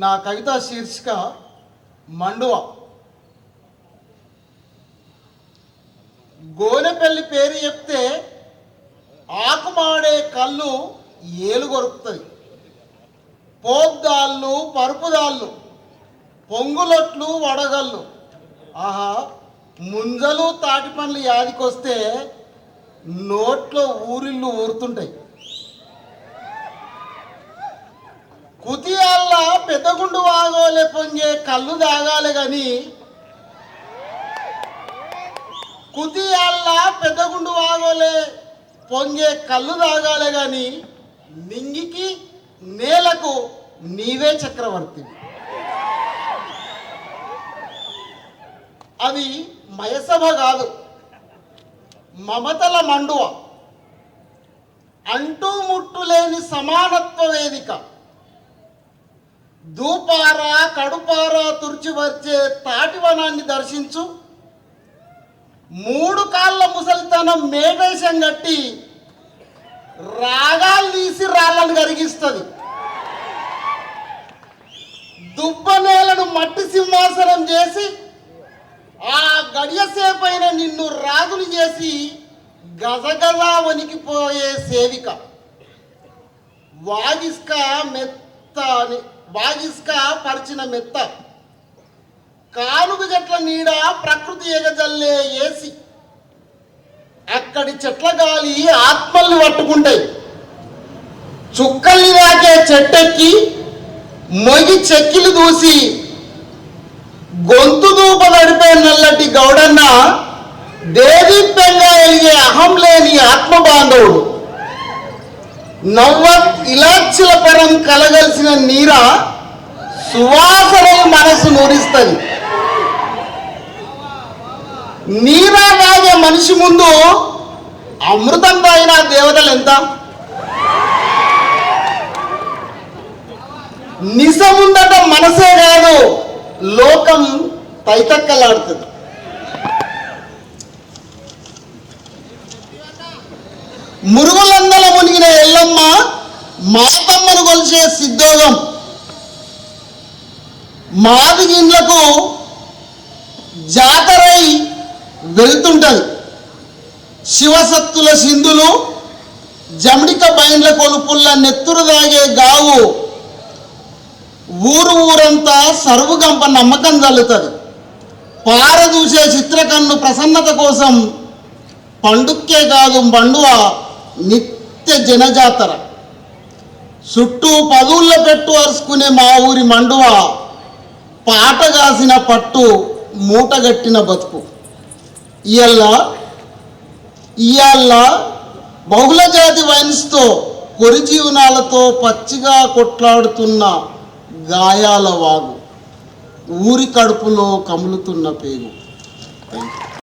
నా కవిత శీర్షిక మండువ. గోనెపల్లి పేరు చెప్తే ఆకుమాడే కళ్ళు ఏలు కొరుకుతుంది. పోగ్దాళ్ళు పరుపుదాళ్ళు పొంగులొట్లు వడగళ్ళు. ఆహా ముంజలు తాటి పండ్లు యాదికొస్తే నోట్లో ఊరిళ్ళు ఊరుతుంటాయి. పెద్దగుండు వాగోలే పొంగే కళ్ళు తాగాలి గాని. కుదియాల్లా పెద్దగుండు వాగోలే పొంగే కళ్ళు తాగాలి గాని నింగికి నేలకు నీవే చక్రవర్తి. అది మయసభ కాదు మమతల మండువ. అంటూ ముట్టు లేని సమానత్వ వేదిక. దూపారా కడుపార తుర్చివర్చే తాటివనాన్ని దర్శించు. మూడు కాళ్ళ ముసలితనం మేఘేశం కట్టి రాగాలు తీసి రాళ్ళను కరిగిస్తుంది. దుబ్బ నేలను మట్టి సింహాసనం చేసి ఆ గడియసేపైన నిన్ను రాగులు చేసి గజగజ వణికిపోయే సేవిక. వాగిస్క మెత్త అని వాగిస్క పరిచిన మెత్త. కానుగ చెట్ల నీడ ప్రకృతి ఎగజల్లే ఏసి. అక్కడి చెట్ల గాలి ఆత్మల్ని పట్టుకుంటాయి. చుక్కల్ని రాకే చెట్టెక్కి మొగి చెక్కిలు దూసి గొంతు దూప నడిపే నల్లటి గౌడన్న దేదీప్యంగా ఎలిగే అహం లేని ఆత్మ బాంధవుడు నవ్వత్ ఇలాచిల పరం కలగలిసిన నీర సువాసనై మనసు నూరిస్తుంది. నీరా తాగే మనిషి ముందు అమృతం తాగిన దేవతలు ఎంత? నిజముందట మనసే కాదు లోకం తైతక్కలాడుతుంది మురుగులందల మునిగిన మాతమ్మను కొలిచే సిద్ధోగం. మాదిగిండ్లకు జాతరై వెళ్తుంటది. శివసత్తుల సింధులు జమిడిక బైండ్ల కొలుపుల్ల నెత్తురు దాగే గావు ఊరు ఊరంతా సరువుగంప నమ్మకం జల్లుతుంది. పారదూసే చిత్రకన్ను ప్రసన్నత కోసం పండుక్కే కాదు బండువ నిత్య జనజాతర. చుట్టూ పదువుల పెట్టు అరుచుకునే మా ఊరి మండువ పాట కాసిన పట్టు మూటగట్టిన బతుకు. ఇయల్ల ఇయాళ్ళ బహుళ జాతి వైన్స్తో కొరి జీవనాలతో పచ్చిగా కొట్లాడుతున్న గాయాల వాగు. ఊరి కడుపులో కములుతున్న పేగు.